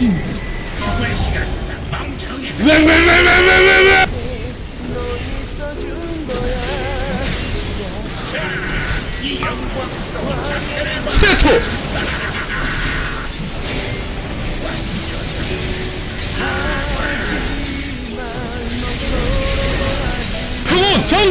왜왜왜왜왜왜 스테토 흥원 전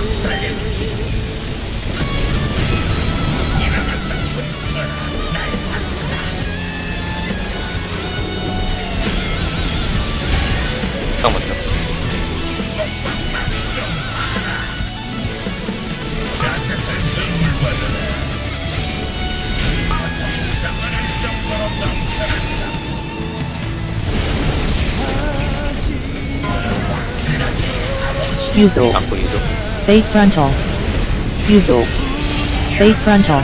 frontal 잠깐만요. 유도 안고 유도. Bait frontal 유도 Bait frontal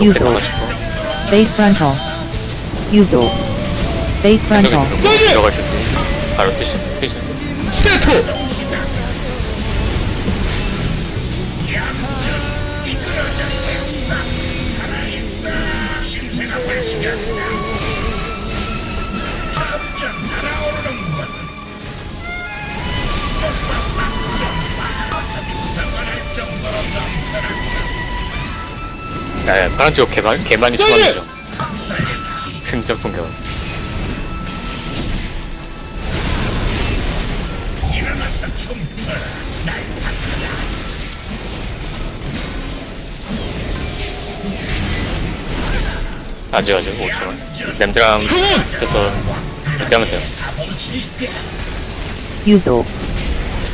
유도 들어가 싶어. Bait frontal 유도 Bait frontal. 여기 들어가실 때 바로 뜨시, 뜨시. 스테토 야, 야, 파란 쪽 개만, 개만이 처음이죠. 큰 점프 개 아직 아직 5천원. 램드랑 해서 이렇게 하면 돼요. 유도.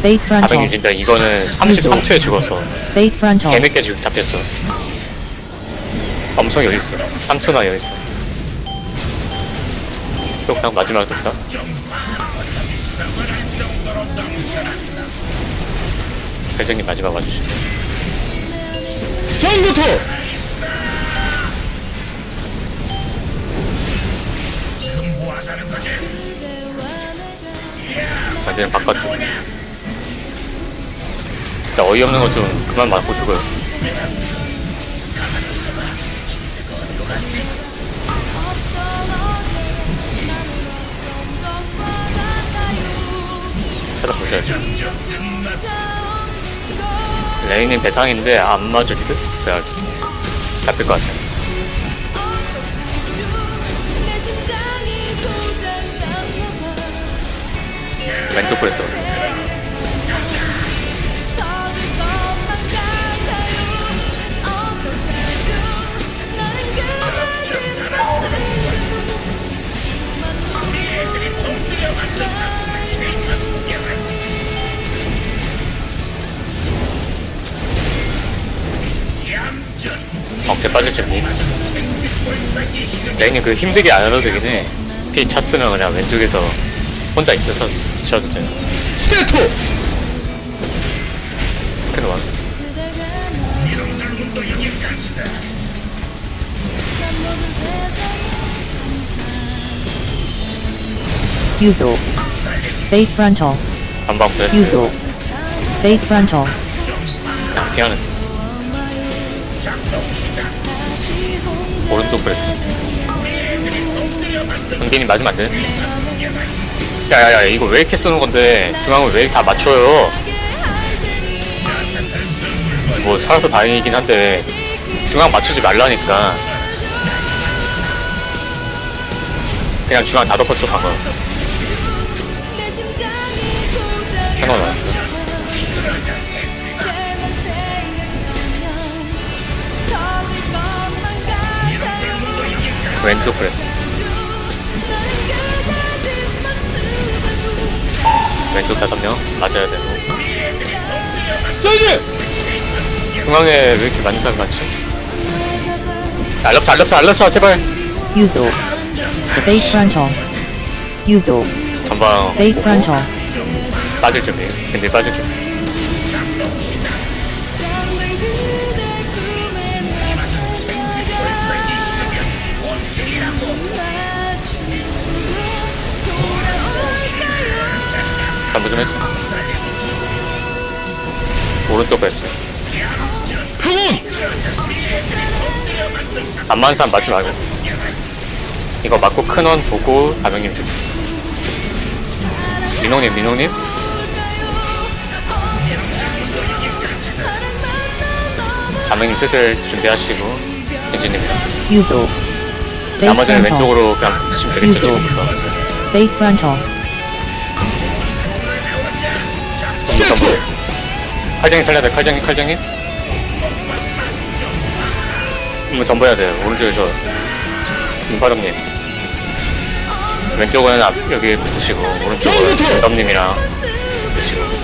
Bait 400 frontal 유지인데 이거는 33초에 죽었어 Bait frontal 개늦게 지금 잡혔어 엄청 여유있어? 3초나 여유있어. 똑딱 마지막 똑딱 회장님 마지막 와주시면 전구토 완전 바깥쪽 진짜 어이없는 거 좀 그만 맞고 죽어요 찾아보셔야죠. 레인은 대상인데 안 맞을 듯? 그냥 잡힐 것 같아요. 왼쪽 프레스 빠질 준비 레인이 그 힘들게 안 해도 되긴 해 어차피 차스는 그냥 왼쪽에서 혼자 있어서 치셔도 돼요. 스테토 큰 원. 유도. Base frontal. 반방 프레스. 유도. Base frontal. 피하는. 오른쪽 프레스. 은빈이 맞으면 안 돼. 야야야 이거 왜 이렇게 쏘는 건데 중앙을 왜 다 맞춰요? 뭐 살아서 다행이긴 한데 중앙 맞추지 말라니까. 그냥 중앙 다 덮었어 방금. 왼쪽 프레스. 왼쪽 다섯 명 맞아야 되고. 저기 중앙에 왜 이렇게 많은 사람 많지? 알럽차 알럽차 알럽차 제발. 유도. Frontal. 유도. 전방 frontal. 빠질 준비. 근데 빠질 준비. 간부 좀 해줘. 오른쪽 프레스. 평온 안 맞는 사람 맞지 말고. 이거 맞고 큰 원 보고 가명님 준비. 민호님, 민호님. 가명님 슬슬 준비하시고. 유도. Base 나머지는. 왼쪽으로 그냥 치면 되겠죠, 유도. 지금부터. 스테토 칼쟁이 살려야 돼, 칼쟁이, 칼쟁이. 뭐 전부 해야 돼요, 오른쪽에서. 김파dom님. 왼쪽은 앞, 여기 보시고, 오른쪽은! 덤님이랑 보시고.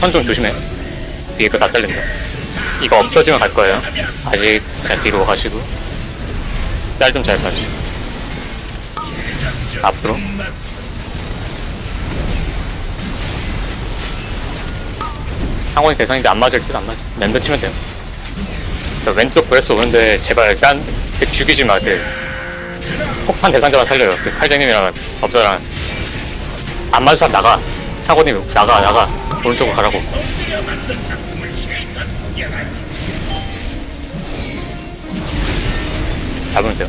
손좀 조심해. 뒤에 거다 잘린다. 이거 없어지면 갈 거예요. 아직 잘 뒤로 가시고. 딸 좀 잘 봐주시고. 앞으로. 상원이 대상인데 안 맞을 듯안 맞아. 랜드 치면 돼요. 저 왼쪽 브레스 오는데 제발 딴그 죽이지 마. 그 폭탄 대상자만 살려요. 그 칼쟁님이랑 법사랑 안 맞은 사람 나가. 상원님 나가 나가. 오른쪽으로 가라고. 잡으면 돼요.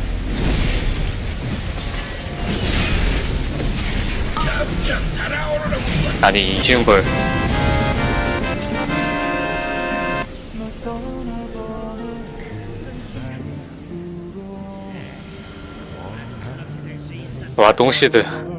아니 이 쉬운 걸와 동시드